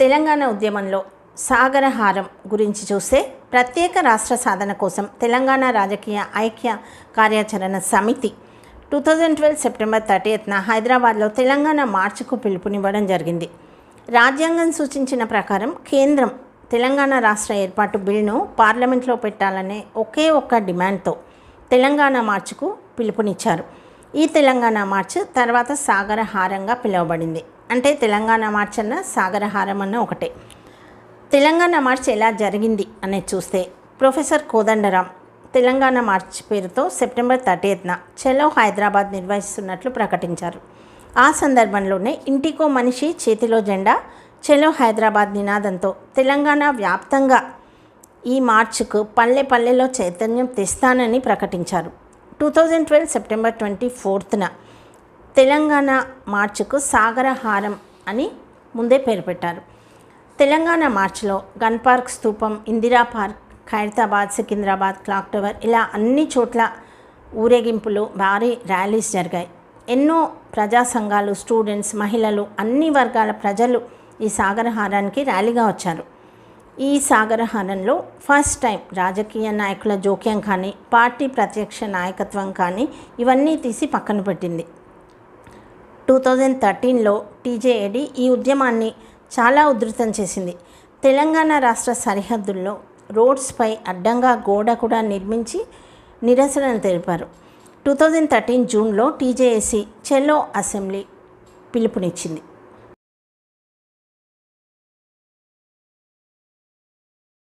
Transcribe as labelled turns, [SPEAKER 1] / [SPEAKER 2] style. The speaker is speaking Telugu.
[SPEAKER 1] తెలంగాణ ఉద్యమంలో సాగరహారం గురించి చూస్తే ప్రత్యేక రాష్ట్ర సాధన కోసం తెలంగాణ రాజకీయ ఐక్య కార్యాచరణ సమితి టూ థౌజండ్ ట్వెల్వ్ సెప్టెంబర్ థర్టీయత్న హైదరాబాద్లో తెలంగాణ మార్చుకు పిలుపునివ్వడం జరిగింది. రాజ్యాంగం సూచించిన ప్రకారం కేంద్రం తెలంగాణ రాష్ట్ర ఏర్పాటు బిల్లును పార్లమెంట్లో పెట్టాలనే ఒకే ఒక్క డిమాండ్తో తెలంగాణ మార్చుకు పిలుపునిచ్చారు. ఈ తెలంగాణ మార్చ్ తర్వాత సాగరహారంగా పిలువబడింది. అంటే తెలంగాణ మార్చ్ అన్న సాగరహారం అన్న ఒకటే. తెలంగాణ మార్చ్ ఎలా జరిగింది అనేది చూస్తే ప్రొఫెసర్ కోదండరాం తెలంగాణ మార్చ్ పేరుతో సెప్టెంబర్ థర్టీయత్న చలో హైదరాబాద్ నిర్వహిస్తున్నట్లు ప్రకటించారు. ఆ సందర్భంలోనే ఇంటికో మనిషి చేతిలో జెండా చలో హైదరాబాద్ నినాదంతో తెలంగాణ వ్యాప్తంగా ఈ మార్చ్కు పల్లె పల్లెలో చైతన్యం తెస్తానని ప్రకటించారు. Two thousand twelve September twenty ఫోర్త్న Telangana మార్చుకు సాగరహారం అని ముందే పేరు పెట్టారు. తెలంగాణ మార్చ్లో గన్ పార్క్ స్థూపం Indira park Khairatabad Secunderabad clock tower ఇలా అన్ని చోట్ల ఊరేగింపులు భారీ ర్యాలీస్ జరిగాయి. ఎన్నో ప్రజా సంఘాలు స్టూడెంట్స్ మహిళలు అన్ని వర్గాల ప్రజలు ఈ సాగరహారానికి ర్యాలీగా వచ్చారు. ఈ సాగరహారంలో ఫస్ట్ టైం రాజకీయ నాయకుల జోక్యం కానీ పార్టీ ప్రత్యక్ష నాయకత్వం కానీ ఇవన్నీ తీసి పక్కన పెట్టింది. టూ థౌజండ్ థర్టీన్లో టీజేఏడి ఈ ఉద్యమాన్ని చాలా ఉధృతం చేసింది. తెలంగాణ రాష్ట్ర సరిహద్దుల్లో రోడ్స్పై అడ్డంగా గోడ కూడా నిర్మించి నిరసనలు తెలిపారు. టూ థౌజండ్ థర్టీన్ జూన్లో టీజేఏసీ చెల్లో అసెంబ్లీ పిలుపునిచ్చింది.